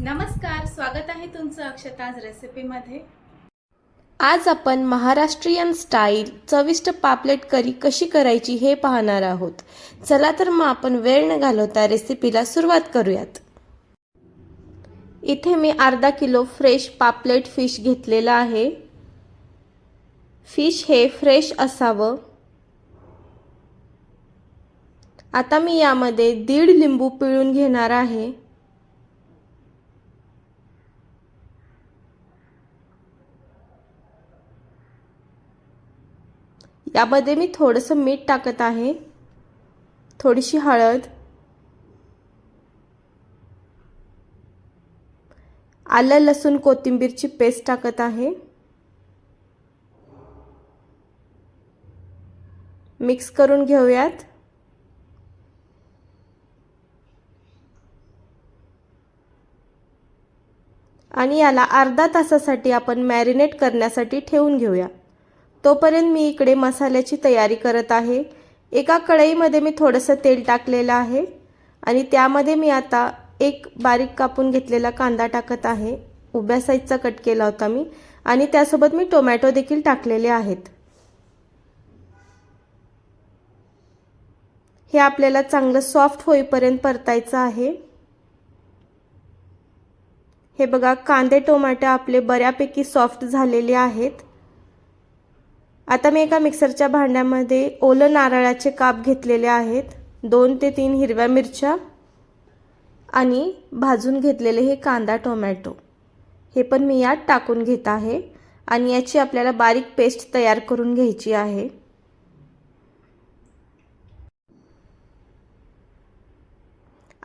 नमस्कार स्वागत आहे तुमचं अक्षताज रेसिपीमध्ये. आज आपण महाराष्ट्रीयन स्टाईल चविष्ट पापलेट करी कशी करायची हे पाहणार आहोत. चला तर मग आपण वेळ न घालवता रेसिपीला सुरुवात करूयात. इथे मी अर्धा किलो फ्रेश पापलेट फिश घेतलेला आहे. फिश हे फ्रेश असावं. आता मी यामध्ये दीड लिंबू पिळून घेणार आहे. यामध्ये मी थोडंसं मीठ टाकत आहे. थोडीशी हळद. आलं लसूण कोथिंबीरची पेस्ट टाकत आहे. मिक्स करून घेऊयात. आणि याला अर्धा तासासाठी आपण मॅरिनेट करण्यासाठी ठेवून घेऊया. तोपर्यंत मी इकडे मसाल्याची तयारी करत आहे. एका कढईमध्ये मी थोडंसं तेल टाकलेलं आहे आणि त्यामध्ये मी आता एक बारीक कापून घेतलेला कांदा टाकत आहे. उभ्या साईजचा कट केला होता मी आणि त्यासोबत मी टोमॅटो देखील टाकलेले आहेत. हे आपल्याला चांगलं सॉफ्ट होईपर्यंत परतायचं आहे. हे बघा कांदे टोमॅटो आपले बऱ्यापैकी सॉफ्ट झालेले आहेत. आता मी एका मिक्सरच्या भांड्यामध्ये ओलं नारळाचे काप घेतलेले आहेत. दोन ते तीन हिरव्या मिरच्या आणि भाजून घेतलेले हे कांदा टोमॅटो. हे पण मी यात टाकून घेत आहे आणि याची आपल्याला बारीक पेस्ट तयार करून घ्यायची आहे.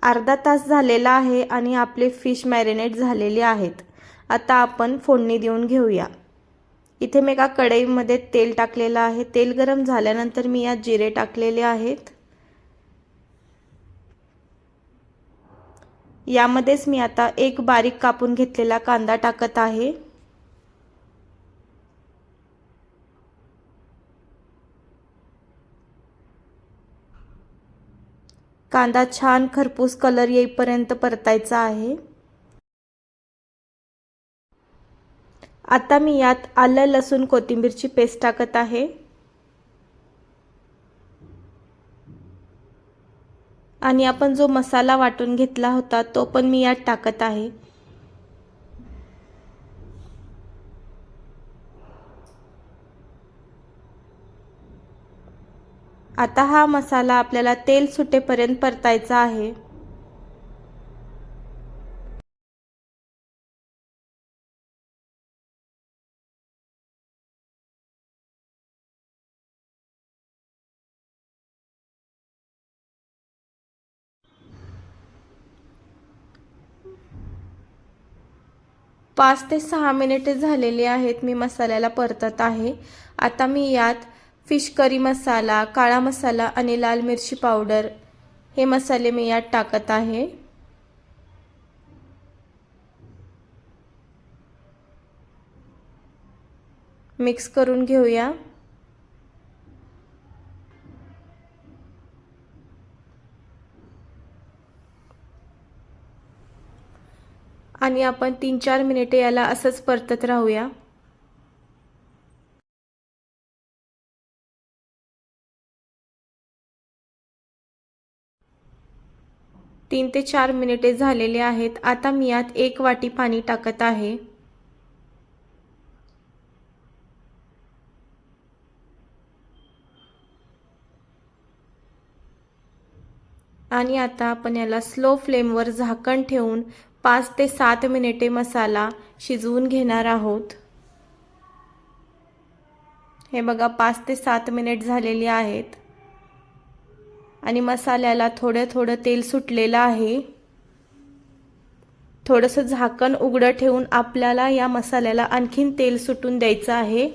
अर्धा तास झालेला आहे आणि आपले फिश मॅरिनेट झालेले आहेत. आता आपण फोडणी देऊन घेऊया. इथे मी एका कढईमध्ये तेल टाकलेलं आहे. तेल गरम झाल्यानंतर मी यात जिरे टाकलेले आहेत. यामध्येच मी आता एक बारीक कापून घेतलेला कांदा टाकत आहे. कांदा छान खरपूस कलर येईपर्यंत परतायचा आहे. आता मी यात आलं लसूण कोथिंबीरची पेस्ट टाकत आहे. आणि आपण जो मसाला वाटून घेतला होता तो पण मी यात टाकत आहे. आता हा मसाला आपल्याला तेल सुटेपर्यंत परतायचा आहे. पाच ते सहा मिनिटे झालेली आहेत मी मसाल्याला परतत आहे. आता मी यात फिश करी मसाला काळा मसाला आणि लाल मिरची पावडर हे मसाले मी यात टाकत आहे. मिक्स करून घेऊया. आणि आपण तीन चार मिनिटे याला असंच परतत राहूया. तीन ते चार मिनिटे झालेले आहेत. आता मी यात एक वाटी पाणी टाकत आहे. आणि आता आपण याला स्लो फ्लेमवर झाकण ठेवून पाच ते सात मिनिटे मसाला शिजवून घेणार आहोत. हे बघा पाच ते सात मिनिट झालेली आहेत. आणि मसाल्याला थोडं थोडं तेल सुटलेलं आहे. थोडंसं झाकण उघडं ठेवून आपल्याला या मसाल्याला आणखीन तेल सुटून द्यायचं आहे.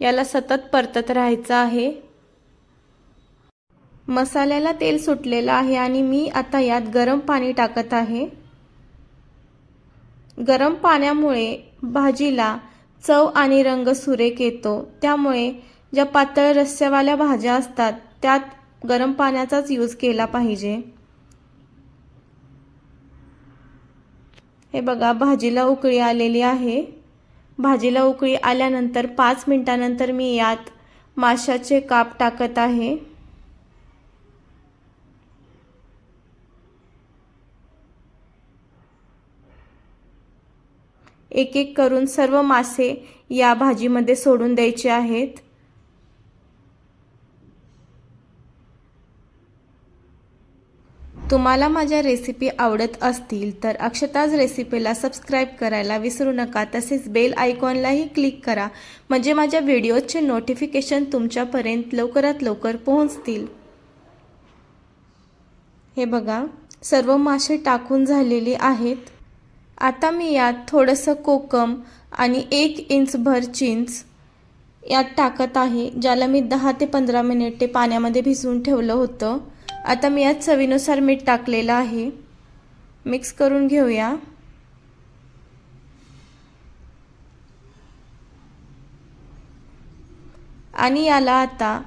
याला सतत परतत राहायचं आहे. मसाल्याला तेल सुटलेलं आहे आणि मी आता यात गरम पाणी टाकत आहे. गरम पाण्यामुळे भाजीला चव आणि रंग सुरेख येतो. त्यामुळे ज्या पातळ रस्स्यावाल्या भाज्या असतात त्यात गरम पाण्याचाच यूज केला पाहिजे. हे बघा भाजीला उकळी आलेली आहे. भाजीला उकळी आल्यानंतर पाच मिनटानंतर मी यात माशाचे काप टाकत आहे. एक एक करून सर्व मासे या भाजीमध्ये सोडून द्यायचे आहेत. तुम्हाला माझ्या रेसिपी आवडत असतील तर अक्षताज रेसिपीला सबस्क्राईब करायला विसरू नका. तसेच बेल आयकॉनलाही क्लिक करा. म्हणजे माझ्या व्हिडिओचे नोटिफिकेशन तुमच्यापर्यंत लवकरात लवकर पोहोचतील. हे बघा सर्व मासे टाकून झालेली आहेत. आता मी यात थोडंसं कोकम आणि एक इंचभर चिंच यात टाकत आहे ज्याला मी दहा ते पंधरा मिनिटे पाण्यामध्ये भिजवून ठेवलं होतं. आता मी यात चवीनुसार मीठ टाकलेलं आहे. मिक्स करून घेऊया. आणि याला आता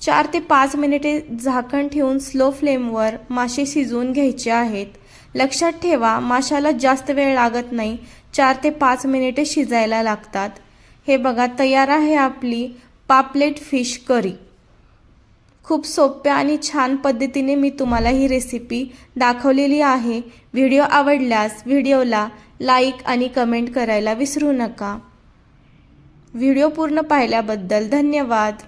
चार ते पाच मिनिटे झाकण ठेवून स्लो फ्लेमवर मासे शिजवून घ्यायचे आहेत. लक्षात ठेवा माशाला जास्त वेळ लागत नाही. चार ते पाच मिनिटे शिजायला लागतात. हे बघा तयार आहे आपली पापलेट फिश करी. खूप सोप्या आणि छान पद्धतीने मी तुम्हाला ही रेसिपी दाखवलेली आहे. व्हिडिओ आवडल्यास व्हिडिओला लाईक आणि कमेंट करायला विसरू नका. व्हिडिओ पूर्ण पाहिल्याबद्दल धन्यवाद.